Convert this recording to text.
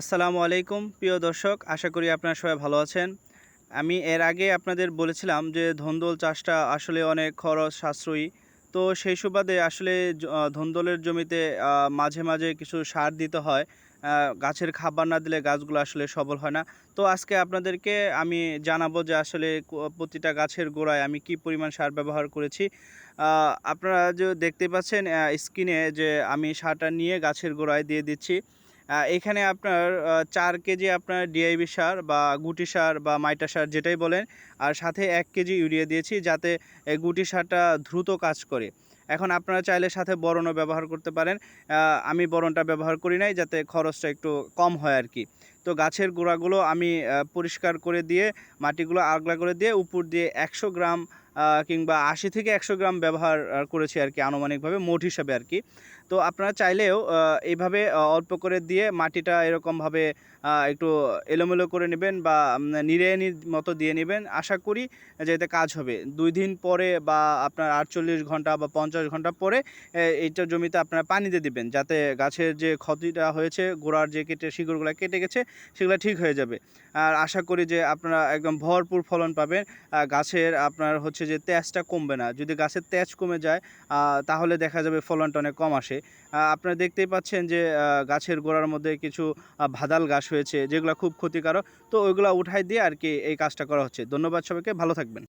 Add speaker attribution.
Speaker 1: আসসালামু আলাইকুম, প্রিয় দর্শক। আশা করি আপনারা সবাই ভালো আছেন। আমি এর আগে আপনাদের বলেছিলাম যে ধন্দল চাষটা আসলে অনেক খরচ, সাশ্রয়ী। তো সেই সুবাদে আসলে ধন্দলের জমিতে মাঝে মাঝে কিছু সার দিতে হয়। গাছের খাবার না দিলে গাছগুলো আসলে সবল হয় না। তো আজকে আপনাদেরকে আমি জানাব যে আসলে প্রতিটা গাছের গোড়ায় আমি কি পরিমাণ সার ব্যবহার করেছি। আপনারা যে দেখতে পাচ্ছেন স্ক্রিনে যে আমি সারটা নিয়ে গাছের গোড়ায় দিয়ে দিচ্ছি। এখানে আপনার চার কেজি আপনার ডিআইবি সার বা গুটি সার বা মাইটা সার যেটাই বলেন, আর সাথে এক কেজি ইউরিয়া দিয়েছি যাতে গুটি সারটা দ্রুত কাজ করে। এখন আপনারা চাইলে সাথে বরণও ব্যবহার করতে পারেন। আমি বরণটা ব্যবহার করি নাই যাতে খরচটা একটু কম হয় আর কি। তো গাছের গোড়াগুলো আমি পরিষ্কার করে দিয়ে, মাটিগুলো আগলা করে দিয়ে, উপর দিয়ে একশো গ্রাম কিংবা আশি থেকে একশো গ্রাম ব্যবহার করেছি আর কি আনুমানিকভাবে, মোট হিসাবে আর কি। তো আপনারা চাইলেও এইভাবে অল্প করে দিয়ে মাটিটা এরকমভাবে একটু এলোমেলো করে নেবেন বা নিড়ানির মতো দিয়ে নেবেন। আশা করি যে এতে কাজ হবে। দুই দিন পরে বা আপনার আটচল্লিশ ঘণ্টা বা পঞ্চাশ ঘণ্টা পরে এইটা জমিতে আপনারা পানি দিয়ে দিবেন, যাতে গাছের যে ক্ষতিটা হয়েছে, গোড়ার যে কেটে, শিকড়গুলো কেটে গেছে, সেগুলো ঠিক হয়ে যাবে। আর আশা করি যে আপনারা একদম ভরপুর ফলন পাবেন। গাছের আপনার হচ্ছে যে তেজটা কমবে না। যদি গাছের তেজ কমে যায় তাহলে দেখা যাবে ফলনটা অনেক কম আসে। আপনারা দেখতেই পাচ্ছেন যে গাছের গোড়ার মধ্যে কিছু ভাদাল গাছ হয়েছে, যেগুলো খুব ক্ষতিকারক। তো ওইগুলো উঠাই দিয়ে আর কি এই কাজটা করা হচ্ছে। ধন্যবাদ সবাইকে, ভালো থাকবেন।